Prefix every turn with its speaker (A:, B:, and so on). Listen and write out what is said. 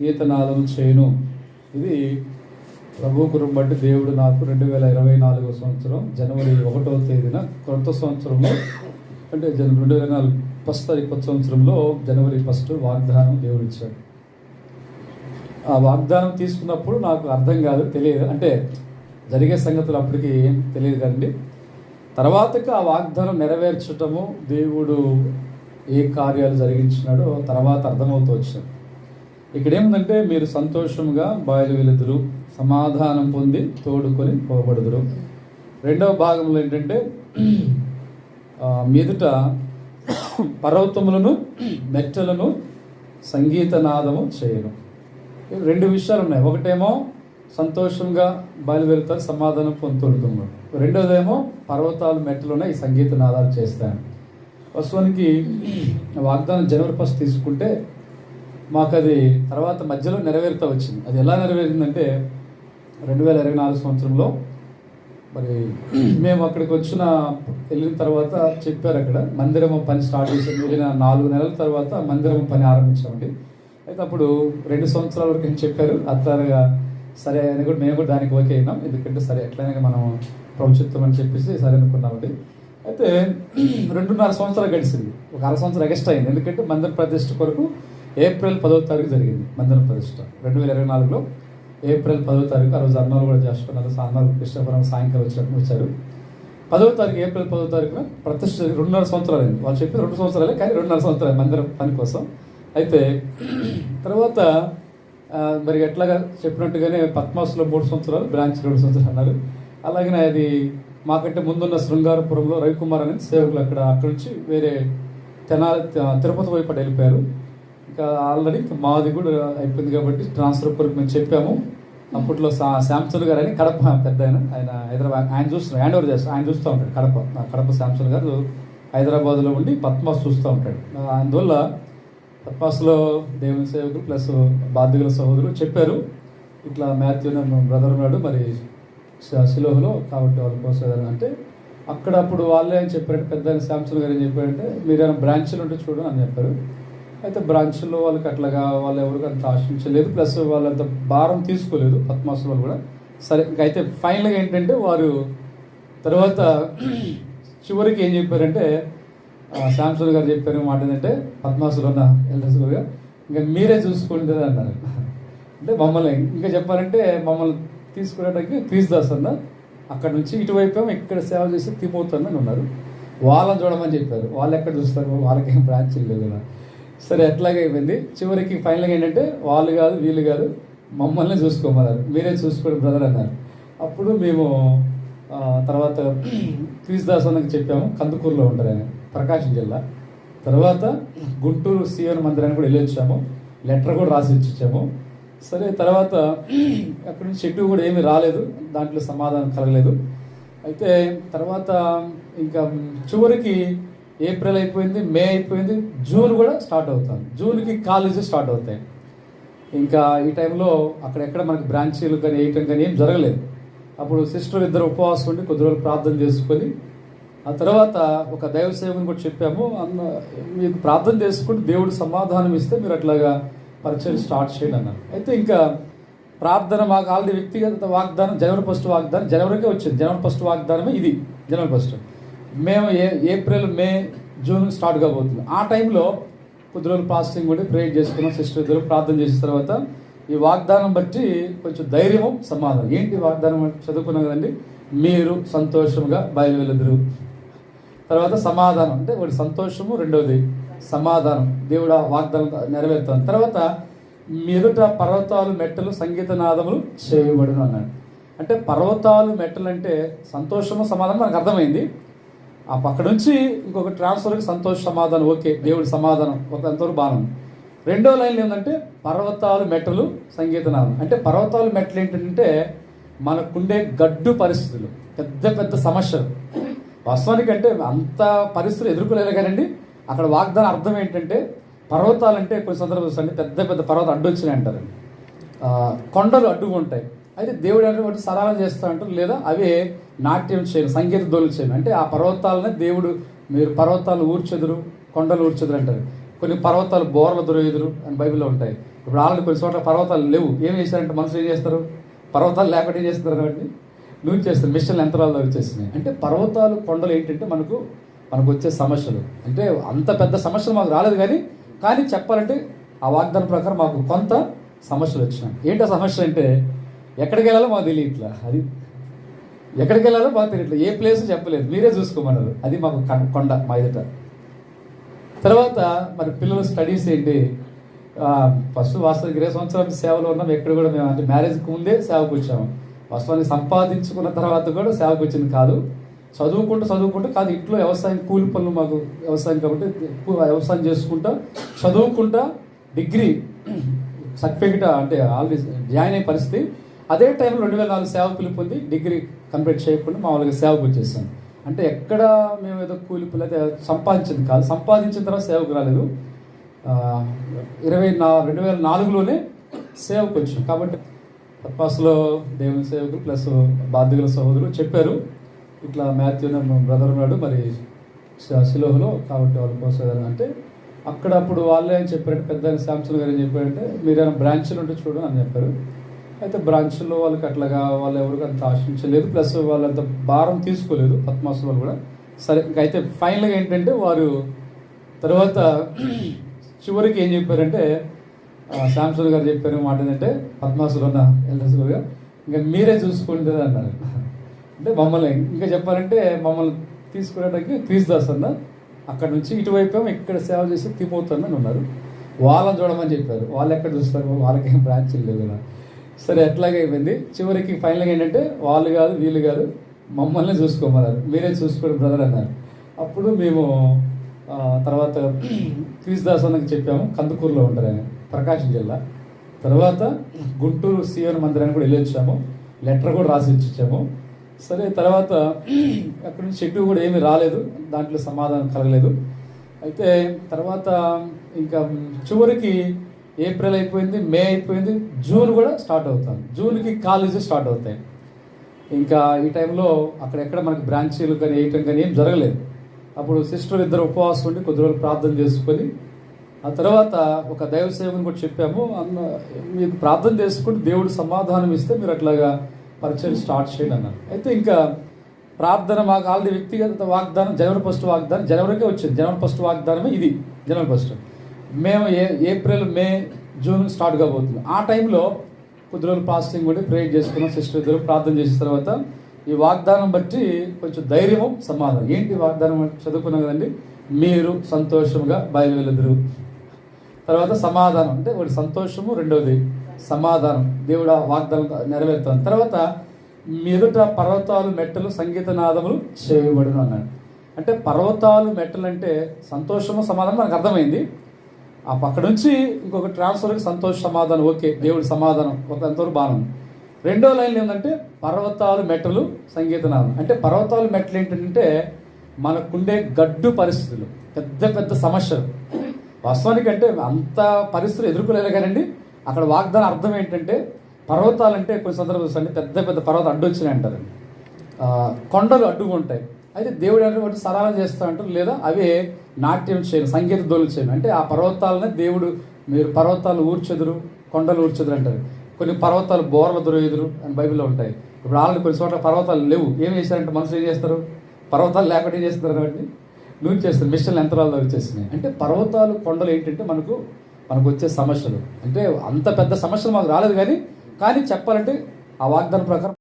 A: గీతనాదం చేయను. ఇది ప్రభు బట్టి దేవుడు నాకు రెండు వేల ఇరవై నాలుగో సంవత్సరం జనవరి ఒకటో తేదీన కొత్త సంవత్సరంలో అంటే జన రెండు వేల నాలుగు ఫస్ట్ తారీఖు కొత్త సంవత్సరంలో జనవరి ఫస్ట్ వాగ్దానం దేవుడు ఇచ్చాడు ఆ వాగ్దానం తీసుకున్నప్పుడు నాకు అర్థం కాదు తెలియదు. అంటే జరిగే సంగతులు అప్పటికి ఏం తెలియదు కదండి. తర్వాతకి ఆ వాగ్దానం నెరవేర్చటము దేవుడు ఏ కార్యాలు జరిగించినాడో తర్వాత అర్థమవుతూ వచ్చింది. ఇక్కడ ఏముందంటే మీరు సంతోషంగా బయలు వెలుదురు సమాధానం పొంది తోడుకొని పోబడుదురు. రెండవ భాగంలో ఏంటంటే మీదుట పర్వతములను మెట్టలను సంగీతనాదము చేయను. రెండు విషయాలు ఉన్నాయి ఒకటేమో సంతోషంగా బయలువెళ్తారు సమాధానం పొందుతుంటున్నాడు రెండోదేమో పర్వతాలు మెట్టలు ఉన్నాయి ఈ సంగీత నాదాలు చేస్తాను. వాస్తవానికి వాగ్దానం జనవరి ఫస్ట్ తీసుకుంటే మాకు అది తర్వాత మధ్యలో నెరవేరుతా వచ్చింది. అది ఎలా నెరవేరిందంటే రెండు వేల ఇరవై నాలుగు సంవత్సరంలో మరి మేము అక్కడికి వచ్చిన వెళ్ళిన తర్వాత చెప్పారు అక్కడ మందిరం పని స్టార్ట్ చేసాం వెళ్ళిన నాలుగు నెలల తర్వాత మందిరం పని ఆరంభించామండి. అయితే అప్పుడు రెండు సంవత్సరాల వరకు ఏం చెప్పారు? అట్లాగా సరే అని కూడా మేము కూడా దానికి ఓకే అయినాం. ఎందుకంటే సరే ఎట్లయినా మనం ప్రభుత్వం అని చెప్పేసి సరే అనుకున్నామండి. అయితే రెండున్నర సంవత్సరాలు గడిచింది. ఒక అర సంవత్సరం ఎగస్ట్ అయింది. ఎందుకంటే మందిర ప్రతిష్ట కొరకు ఏప్రిల్ పదవ తారీఖు జరిగింది మందిర ప్రతిష్ట. రెండు వేల ఇరవై నాలుగులో ఏప్రిల్ పదవ తారీఖు ఆ రోజు అన్నారు కూడా చేసుకున్నారు అన్నారు కృష్ణపురం సాయంకాలం వచ్చినప్పుడు వచ్చారు. పదవ తారీఖు ఏప్రిల్ పదవ తారీఖున ప్రతిష్ఠ రెండున్నర సంవత్సరాలు అయింది వాళ్ళు చెప్పి రెండు సంవత్సరాలే కానీ రెండున్నర సంవత్సరాలు మందిరం పని కోసం. అయితే తర్వాత మరి ఎట్లాగా చెప్పినట్టుగానే పద్మాసులో మూడు సంవత్సరాలు బ్రాంచ్ రెండు సంవత్సరాలు అన్నారు. అలాగనే అది మాకంటే ముందున్న శృంగారపురంలో రవికుమార్ అనే సేవకులు అక్కడ అక్కడ నుంచి వేరే తెనాలి తిరుపతి వైపు వెళ్ళిపోయారు. ఇంకా ఆల్రెడీ మాది కూడా అయిపోయింది కాబట్టి ట్రాన్స్ఫర్ వరకు మేము చెప్పాము. అప్పట్లో సా గారు అని కడప పెద్ద ఆయన ఆయన హైదరాబాద్ ఆయన చూస్తున్నారు హ్యాండ్ ఓవర్ చేస్తారు ఆయన చూస్తూ ఉంటాడు కడప కడప శాంసల్ గారు హైదరాబాద్లో ఉండి పద్మాస్ చూస్తూ ఉంటాడు. అందువల్ల పద్మాస్లో దేవుని సేవకులు ప్లస్ బాధ్యుల సహోదరులు చెప్పారు. ఇట్లా మాథ్యూ బ్రదర్ ఉన్నాడు మరి శిలోహలో కాబట్టి వాళ్ళు కోసం అంటే అక్కడ అప్పుడు వాళ్ళే ఏం చెప్పారంటే పెద్ద ఆయన గారు ఏం చెప్పారంటే మీరు ఏమైనా బ్రాంచ్లు ఉంటే చూడండి అని చెప్పారు. అయితే బ్రాంచ్లో వాళ్ళకి అట్లాగా వాళ్ళు ఎవరికి అంత ఆశించలేదు. ప్లస్ వాళ్ళంత భారం తీసుకోలేదు పద్మాసులు వాళ్ళు కూడా. సరే అయితే ఫైనల్గా ఏంటంటే వారు తర్వాత చివరికి ఏం చెప్పారంటే శాంసూర్ గారు చెప్పారు మాట ఏంటంటే పద్మాసులు ఉన్న ఎల్డర్స్ గారు ఇంకా మీరే చూసుకుంటే అన్నారు. అంటే మమ్మల్ని ఇంకా చెప్పారంటే మమ్మల్ని తీసుకునేటానికి ఫీజు దాస్ అన్న అక్కడ నుంచి ఇటువైపు ఏమో ఇక్కడ సేవ చేసి తిమోతు ఉన్నారు. వాళ్ళని చూడమని చెప్పారు. వాళ్ళు ఎక్కడ చూస్తారు? వాళ్ళకేం బ్రాంచ్ లేదు కదా. సరే ఎట్లాగే అయిపోయింది? చివరికి ఫైనల్గా ఏంటంటే వాళ్ళు కాదు వీళ్ళు కాదు మమ్మల్ని చూసుకోమన్నారు. మీరే చూసుకోండి బ్రదర్ అన్నారు. అప్పుడు మేము తర్వాత ఫీజు దాస్ అన్నకి చెప్పాము కందుకూరులో ఉంటారు ఆయన ప్రకాశం జిల్లా. తర్వాత గుంటూరు సీఎన్ మందిరానికి కూడా వెళ్ళి వచ్చాము లెటర్ కూడా రాసి ఇచ్చాము. సరే తర్వాత అక్కడి నుంచి షెడ్యూల్ కూడా ఏమీ రాలేదు దాంట్లో సమాధానం కలగలేదు. అయితే తర్వాత ఇంకా చివరికి ఏప్రిల్ అయిపోయింది మే అయిపోయింది జూన్ కూడా స్టార్ట్ అవుతుంది. జూన్కి కాలేజీ స్టార్ట్ అవుతాయి. ఇంకా ఈ టైంలో అక్కడెక్కడ మనకి బ్రాంచీలు కానీ వేయటం కానీ ఏం జరగలేదు. అప్పుడు సిస్టర్ ఇద్దరు ఉపవాసం ఉండి కొద్ది రోజులు ప్రార్థన చేసుకొని ఆ తర్వాత ఒక దైవ సేవకుని కూడా చెప్పాము అన్న మీకు ప్రార్థన చేసుకుంటే దేవుడు సమాధానం ఇస్తే మీరు అట్లాగా పరిచయం స్టార్ట్ చేయండి అన్నారు. అయితే ఇంకా ప్రార్థన మాకు ఆల్రెడీ వ్యక్తిగత వాగ్దానం జనవరి ఫస్ట్ వాగ్దానం జనవరికే వచ్చింది. జనవరి ఫస్ట్ వాగ్దానమే ఇది జనవరి ఫస్ట్. మేము ఏ ఏప్రిల్ మే జూన్ స్టార్ట్ కాబోతుంది. ఆ టైంలో కొద్ది రోజులు ఫాస్టింగ్ కూడా ప్రేయర్ చేసుకున్నాం సిస్టర్ ఇద్దరు ప్రార్థన చేసిన తర్వాత ఈ వాగ్దానం బట్టి కొంచెం ధైర్యం సమాధానం. ఏంటి వాగ్దానం అంటే చదువుకున్నాం కదండి? మీరు సంతోషంగా బయలువెళ్ళదురు. తర్వాత సమాధానం. అంటే ఒకటి సంతోషము రెండవది సమాధానం. దేవుడు ఆ వాగ్దానం నెరవేరుతాను తర్వాత మీదుట పర్వతాలు మెట్టలు సంగీత నాదములు చేయబడును అన్నాడు. అంటే పర్వతాలు మెట్టలు అంటే సంతోషము సమాధానం మనకు అర్థమైంది. ఆ పక్క నుంచి ఇంకొక ట్రాన్స్ఫర్కి సంతోష సమాధానం ఓకే దేవుడి సమాధానం ఒక అంతవరకు బాగా రెండో లైన్ ఏంటంటే పర్వతాలు మెట్టలు సంగీతనాలు అంటే పర్వతాలు మెట్టలు ఏంటంటే మనకుండే గడ్డు పరిస్థితులు పెద్ద పెద్ద సమస్యలు. వాస్తవానికి అంటే అంత పరిస్థితులు ఎదుర్కోలేదు కానండి అక్కడ వాగ్దానం అర్థం ఏంటంటే పర్వతాలు అంటే కొన్ని సందర్భాలు చూడండి పెద్ద పెద్ద పర్వతాలు అడ్డు వచ్చినాయి అంటారండి కొండలు అడ్డుగా ఉంటాయి. అయితే దేవుడు అంటే వాటి సరళం చేస్తా అంటారు? లేదా అవే నాట్యం చేయను సంగీత దోలు చేయను. అంటే ఆ పర్వతాలనే దేవుడు మీరు పర్వతాలు ఊర్చెదురు కొండలు ఊర్చెదురు అంటారు. కొన్ని పర్వతాలు బోర్ల దొరకెదురు అని బైబిల్లో ఉంటాయి. ఇప్పుడు ఆల్రెడీ కొన్ని చోట్ల పర్వతాలు లేవు. ఏం చేశారంటే మనుషులు ఏం చేస్తారు? పర్వతాలు లేకుండా ఏం చేస్తారు కాబట్టి? నువ్వు చేస్తారు. మిషన్ యంత్రాలు వచ్చేసినాయి అంటే పర్వతాలు కొండలు ఏంటంటే మనకు మనకు వచ్చే సమస్యలు. అంటే అంత పెద్ద సమస్యలు మాకు రాలేదు కానీ కానీ చెప్పాలంటే ఆ వాగ్దానం ప్రకారం మాకు కొంత సమస్యలు వచ్చినాయి. ఏంటి ఆ సమస్య అంటే ఎక్కడికి వెళ్ళాలో మాకు తెలియట్లా. అది ఎక్కడికి వెళ్ళాలో మాకు తెలియట్లా. ఏ ప్లేస్ చెప్పలేదు. మీరే చూసుకోమన్నారు. అది మాకు కొండ మా ఎదుట. తర్వాత మరి పిల్లల స్టడీస్ ఏంటి? ఫస్ట్ వాస్తవానికి ఇరవై సంవత్సరాల సేవలో ఉన్నాం. ఎక్కడ కూడా మేము అంటే మ్యారేజ్కి ముందే సేవకు వచ్చాము వాస్తవాన్ని సంపాదించుకున్న తర్వాత కూడా సేవకు వచ్చింది కాదు. చదువుకుంటూ చదువుకుంటూ కాదు ఇంట్లో వ్యవసాయం కూలి పనులు మాకు వ్యవసాయం కాబట్టి వ్యవసాయం చేసుకుంటా చదువుకుంటా డిగ్రీ సర్టిఫికెట్ అంటే ఆల్రెడీ జాయిన్ అయ్యే పరిస్థితి. అదే టైంలో రెండు వేల నాలుగు సేవ పిలుపు పొంది డిగ్రీ కంప్లీట్ చేయకుండా మామూలుగా సేవకు వచ్చేసాను అంటే ఎక్కడ మేము ఏదో కూలి పిల్ల సంపాదించింది కాదు. సంపాదించిన తర్వాత సేవకు రాలేదు. ఇరవై నా రెండు వేల నాలుగులోనే సేవకు వచ్చాం. కాబట్టి పర్పస్లో దేవుని సేవకులు ప్లస్ బాధ్యుల సహోదరులు చెప్పారు. ఇట్లా మాథ్యూ బ్రదర్ ఉన్నాడు. మరి శిలోహలో కాబట్టి వాళ్ళు పోసేదాన్ని అంటే అక్కడ అప్పుడు వాళ్ళే అని చెప్పారంటే పెద్ద ఆయన శాంసన్ గారు ఏం చెప్పారంటే మీరు ఏమైనా బ్రాంచ్లు ఉంటే చూడండి అని చెప్పారు. అయితే బ్రాంచ్లో వాళ్ళకి అట్లాగా వాళ్ళు ఎవరికి అంత ఆశించలేదు. ప్లస్ వాళ్ళంత భారం తీసుకోలేదు పద్మాసు వాళ్ళు కూడా. సరే అయితే ఫైనల్గా ఏంటంటే వారు తర్వాత చివరికి ఏం చెప్పారంటే శాంసూర్ గారు చెప్పారు మాట ఏంటంటే పద్మాసులు ఉన్న ఎల్ఎస్ గారు ఇంకా మీరే చూసుకుంటే అన్నారు. అంటే మమ్మల్ని ఇంకా చెప్పాలంటే మమ్మల్ని తీసుకునేటానికి క్రీస్ దాస్ అన్న అక్కడ నుంచి ఇటువైపు ఏమో ఇక్కడ సేవ చేసి తిమోతు అని ఉన్నారు. వాళ్ళని చూడమని చెప్పారు. వాళ్ళు ఎక్కడ చూస్తారు? వాళ్ళకేం బ్రాంచ్ లేవు కదా. సరే ఎట్లాగే అయిపోయింది? చివరికి ఫైనల్గా ఏంటంటే వాళ్ళు కాదు వీళ్ళు కాదు మమ్మల్ని చూసుకోమన్నారు. మీరే చూసుకోండి బ్రదర్ అన్నారు. అప్పుడు మేము తర్వాత క్రీస్ దాస్ అన్నకి చెప్పాము కందుకూరులో ఉంటారు ఆయన ప్రకాశం జిల్లా. తర్వాత గుంటూరు సీఎన్ మందిరానికి కూడా వెళ్ళి వచ్చాము లెటర్ కూడా రాసి ఇచ్చాము. సరే తర్వాత అక్కడి నుంచి షెడ్యూల్ కూడా ఏమీ రాలేదు దాంట్లో సమాధానం కలగలేదు. అయితే తర్వాత ఇంకా చివరికి ఏప్రిల్ అయిపోయింది మే అయిపోయింది జూన్ కూడా స్టార్ట్ అవుతుంది జూన్కి కాలేజీ స్టార్ట్ అవుతాయి. ఇంకా ఈ టైంలో అక్కడెక్కడ మనకి బ్రాంచీలు కానీ వేయటం కానీ ఏం జరగలేదు. అప్పుడు సిస్టర్ ఇద్దరు ఉపవాసం ఉండి కొద్ది రోజులు ప్రార్థన చేసుకొని ఆ తర్వాత ఒక దైవ సేవకుని కూడా చెప్పాము అన్న మీకు ప్రార్థన చేసుకుంటే దేవుడు సమాధానం ఇస్తే మీరు అట్లాగా పరిచయం స్టార్ట్ చేయండి అన్నారు. అయితే ఇంకా ప్రార్థన మాకు ఆల్రెడీ వ్యక్తిగత వాగ్దానం జనవరి ఫస్ట్ వాగ్దానం జనవరికే వచ్చింది. జనవరి ఫస్ట్ వాగ్దానమే ఇది జనవరి ఫస్ట్. మేము ఏ ఏప్రిల్ మే జూన్ స్టార్ట్ కాబోతుంది. ఆ టైంలో కొద్ది రోజులు ఫాస్టింగ్ కూడా ప్రేయర్ చేసుకున్నాం సిస్టర్ ఇద్దరు ప్రార్థన చేసిన తర్వాత ఈ వాగ్దానం బట్టి కొంచెం ధైర్యము సమాధానం. ఏంటి వాగ్దానం చదువుకున్నాం కదండి? మీరు సంతోషంగా బయలువెళ్ళదురు. తర్వాత సమాధానం. అంటే ఒకటి సంతోషము రెండవది సమాధానం. దేవుడు ఆ వాగ్దానం నెరవేరుతాను. తర్వాత మీదుట పర్వతాలు మెట్టలు సంగీత నాదములు చేయబడును అన్నాడు. అంటే పర్వతాలు మెట్టలు అంటే సంతోషము సమాధానం మనకు అర్థమైంది. ఆ పక్క నుంచి ఇంకొక ట్రాన్స్ఫర్కి సంతోష సమాధానం ఓకే దేవుడి సమాధానం ఒక ఎంతవరకు బాగా ఉంది. రెండో లైన్లో ఏంటంటే పర్వతాలు మెట్టలు సంగీతనాలు అంటే పర్వతాలు మెట్టలు ఏంటంటే మనకుండే గడ్డు పరిస్థితులు పెద్ద పెద్ద సమస్యలు. వాస్తవానికి అంటే అంత పరిస్థితులు ఎదుర్కోలేదు కానండి. అక్కడ వాగ్దానం అర్థం ఏంటంటే పర్వతాలు అంటే కొన్ని సందర్భాలు పెద్ద పెద్ద పర్వతాలు అడ్డు వచ్చినాయి అంటారు కొండలు అడ్డుగా ఉంటాయి. అయితే దేవుడు అంటే వాటి సరళం చేస్తా అంటారు లేదా అవే నాట్యం చేయను సంగీత దోలు చేయను. అంటే ఆ పర్వతాలనే దేవుడు మీరు పర్వతాలు ఊర్చెదురు కొండలు ఊర్చెదురు అంటారు. కొన్ని పర్వతాలు బోర్ల దొరకెదురు అని బైబిల్లో ఉంటాయి. ఇప్పుడు ఆల్రెడీ కొన్ని చోట్ల పర్వతాలు లేవు. ఏం చేశారంటే మనుషులు ఏం చేస్తారు? పర్వతాలు లేకుండా ఏం చేస్తారు కాబట్టి? నువ్వు చేస్తారు మిషన్ యంత్రాలు వచ్చేసినాయి అంటే పర్వతాలు కొండలు ఏంటంటే మనకు మనకు వచ్చే సమస్యలు. అంటే అంత పెద్ద సమస్యలు మాకు రాలేదు కానీ కానీ చెప్పాలంటే ఆ వాగ్దానం ప్రకారం